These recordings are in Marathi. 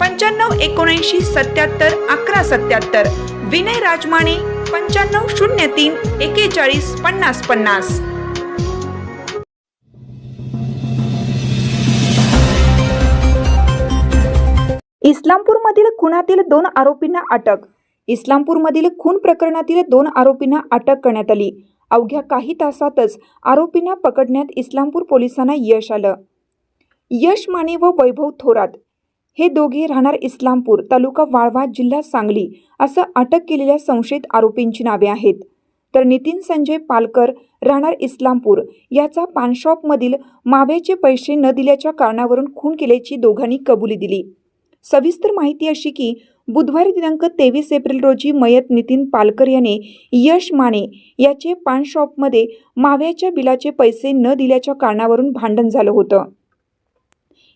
पंच्याण्णव एकोणऐंशी सत्याहत्तर अकरा सत्याहत्तर. विनय राजमाने पंच्याण्णव शून्य तीन एकेचाळीस पन्नास पन्नास. इस्लामपूरमधील खुनातील दोन आरोपींना अटक. इस्लामपूरमधील खून प्रकरणातील दोन आरोपींना अटक करण्यात आली. अवघ्या काही तासातच आरोपींना पकडण्यात इस्लामपूर पोलिसांना यश आलं. यश माने व वैभव थोरात हे दोघे राहणार इस्लामपूर तालुका वाळवा जिल्हा सांगली असं अटक केलेल्या संशयित आरोपींची नावे आहेत. तर नितीन संजय पालकर राहणार इस्लामपूर याचा पानशॉपमधील माव्याचे पैसे न दिल्याच्या कारणावरून खून केल्याची दोघांनी कबुली दिली. सविस्तर माहिती अशी की बुधवारी दिनांक तेवीस एप्रिल रोजी मयत नितीन पालकर याने यश माने याचे पानशॉपमध्ये माव्याच्या बिलाचे पैसे न दिल्याच्या कारणावरून भांडण झालं होतं.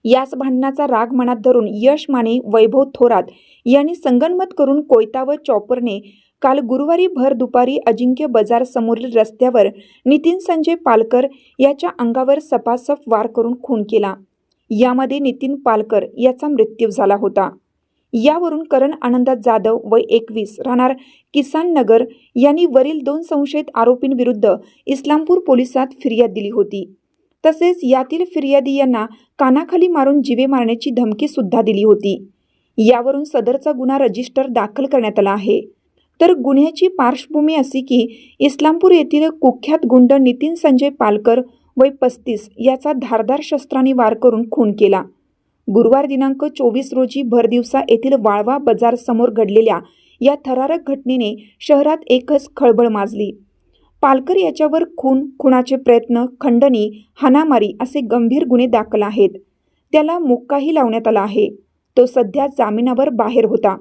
याच भांडणाचा राग मनात धरून यश माने वैभव थोरात यांनी संगनमत करून कोयता व चॉपरने काल गुरुवारी भर दुपारी अजिंक्य बाजार समोरील रस्त्यावर नितीन संजय पालकर याच्या अंगावर सपासप वार करून खून केला. यामध्ये नितीन पालकर याचा मृत्यू झाला होता. यावरून करण आनंदा जाधव वय एकवीस राहणार किसान नगर यांनी वरील दोन संशयित आरोपींविरुद्ध इस्लामपूर पोलिसात फिर्याद दिली होती. तसेच यातील फिर्यादी यांना कानाखाली मारून जिवे मारण्याची धमकी सुद्धा दिली होती. यावरून सदरचा गुन्हा रजिस्टर दाखल करण्यात आला आहे. तर गुन्ह्याची पार्श्वभूमी अशी की इस्लामपूर येथील कुख्यात गुंड नितीन संजय पालकर वय पस्तीस याचा धारदार शस्त्राने वार करून खून केला. गुरुवार दिनांक चोवीस रोजी भरदिवसा येथील वाळवा बाजार समोर घडलेल्या या थरारक घटनेने शहरात एकच खळबळ माजली. पालकर याच्यावर खून खुणाचे प्रयत्न खंडणी हाणामारी असे गंभीर गुन्हे दाखल आहेत. त्याला मुक्काही लावण्यात आला आहे. तो सध्या जामिनावर बाहेर होता.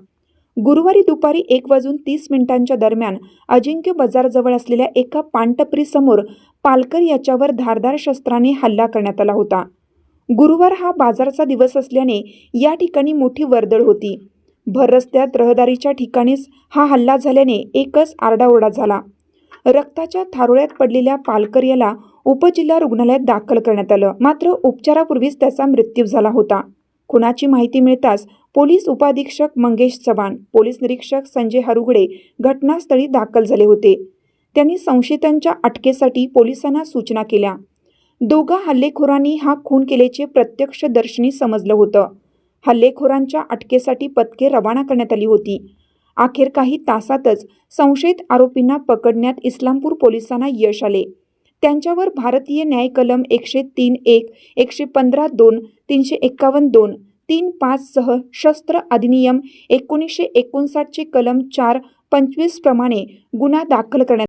गुरुवारी दुपारी एक वाजून तीस मिनिटांच्या दरम्यान अजिंक्य बाजारजवळ असलेल्या एका पानटपरीसमोर पालकर याच्यावर धारदार शस्त्राने हल्ला करण्यात आला होता. गुरुवार हा बाजारचा दिवस असल्याने या ठिकाणी मोठी वर्दळ होती. भर रस्त्यात रहदारीच्या ठिकाणीच हा हल्ला झाल्याने एकच आरडाओरडा झाला. रक्ताच्या थारोळ्यात पडलेल्या पालकर याला उपजिल्हा रुग्णालयात दाखल करण्यात आलं. मात्र उपचारापूर्वीच त्याचा मृत्यू झाला होता. खुनाची माहिती मिळताच पोलीस उपाधीक्षक मंगेश चव्हाण पोलीस निरीक्षक संजय हरुगडे घटनास्थळी दाखल झाले होते. त्यांनी संशयितांच्या अटकेसाठी पोलिसांना सूचना केल्या. दोघा हल्लेखोरांनी हा खून केल्याचे प्रत्यक्षदर्शनी समजलं होतं. हल्लेखोरांच्या अटकेसाठी पथके रवाना करण्यात आली होती. अखेर काही तासातच संशयित आरोपींना पकडण्यात इस्लामपूर पोलिसांना यश आले. त्यांच्यावर भारतीय न्याय कलम एकशे तीन एक एकशे पंधरा दोन तीनशे एक्कावन्न दोन तीन पाच सह शस्त्र अधिनियम एकोणीसशे एकोणसाठचे कलम चार पंचवीस प्रमाणे गुन्हा दाखल करण्यात